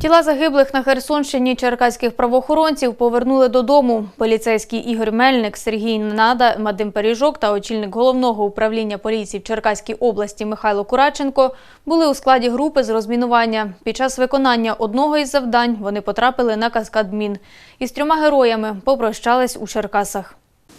Тіла загиблих на Херсонщині черкаських правоохоронців повернули додому. Поліцейський Ігор Мельник, Сергій Нада, Мадим Періжок та очільник головного управління поліції в Черкаській області Михайло Кураченко були у складі групи з розмінування. Під час виконання одного із завдань вони потрапили на каскад мін. Із трьома героями попрощались у Черкасах.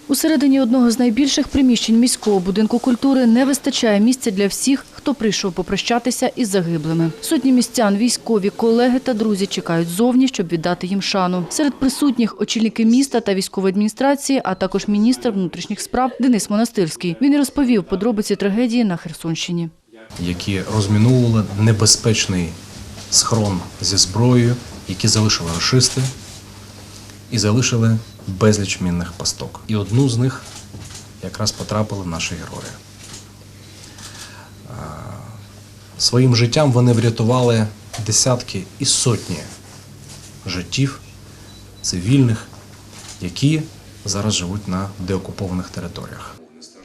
Усередині одного з найбільших приміщень міського будинку культури не вистачає місця для всіх, хто прийшов попрощатися із загиблими. Сотні містян, військові, колеги та друзі чекають зовні, щоб віддати їм шану. Серед присутніх очільники міста та військової адміністрації, а також міністр внутрішніх справ Денис Монастирський. Він розповів подробиці трагедії на Херсонщині. які розміновували небезпечний схрон зі зброєю, які залишили рашисти і залишили безліч мінних пасток. І одну з них якраз потрапили наші герої. Своїм життям вони врятували десятки і сотні життів цивільних, які зараз живуть на деокупованих територіях.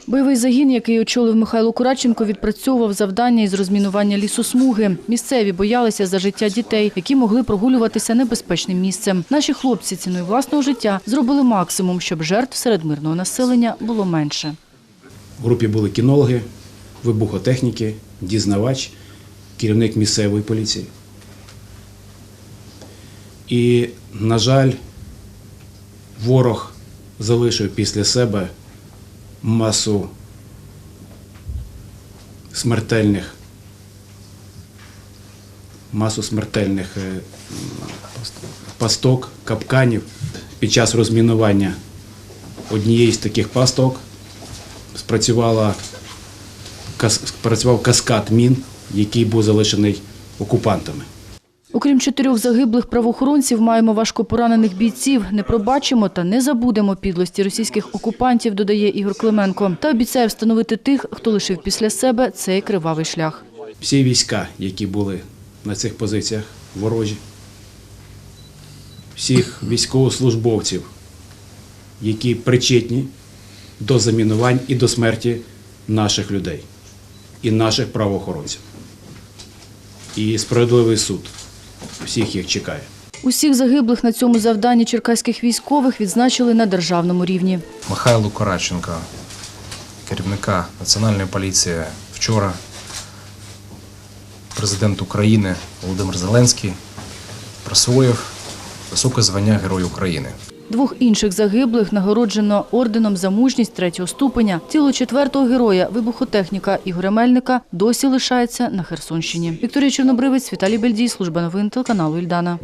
Бойовий загін, який очолив Михайло Кураченко, відпрацьовував завдання із розмінування лісосмуги. Місцеві боялися за життя дітей, які могли прогулюватися небезпечним місцем. Наші хлопці ціною власного життя зробили максимум, щоб жертв серед мирного населення було менше. В групі були кінологи, вибухотехніки, дізнавач, керівник місцевої поліції. І, на жаль, ворог залишив після себе масу смертельних, масу смертельних е, пасток, капканів під час розмінування однієї з таких пасток спрацювала спрацював каскад мін, який був залишений окупантами. Окрім чотирьох загиблих правоохоронців, маємо важко поранених бійців. Не пробачимо та не забудемо підлості російських окупантів, додає Ігор Клименко. Та обіцяє встановити тих, хто лишив після себе цей кривавий шлях. Всі війська, які були на цих позиціях ворожі, всіх військовослужбовців, які причетні до замінувань і до смерті наших людей і наших правоохоронців. І справедливий суд всіх їх чекає. Усіх загиблих на цьому завданні черкаських військових відзначили на державному рівні. Михайло Кораченко, керівника Національної поліції вчора, президент України Володимир Зеленський присвоїв високе звання Герой України. Двох інших загиблих нагороджено орденом за мужність третього ступеня. Тіло четвертого героя, вибухотехніка Ігоря Мельника, досі лишається на Херсонщині. Вікторія Чорнобривець, Віталій Бельдій, служба новин телеканалу Ільдана.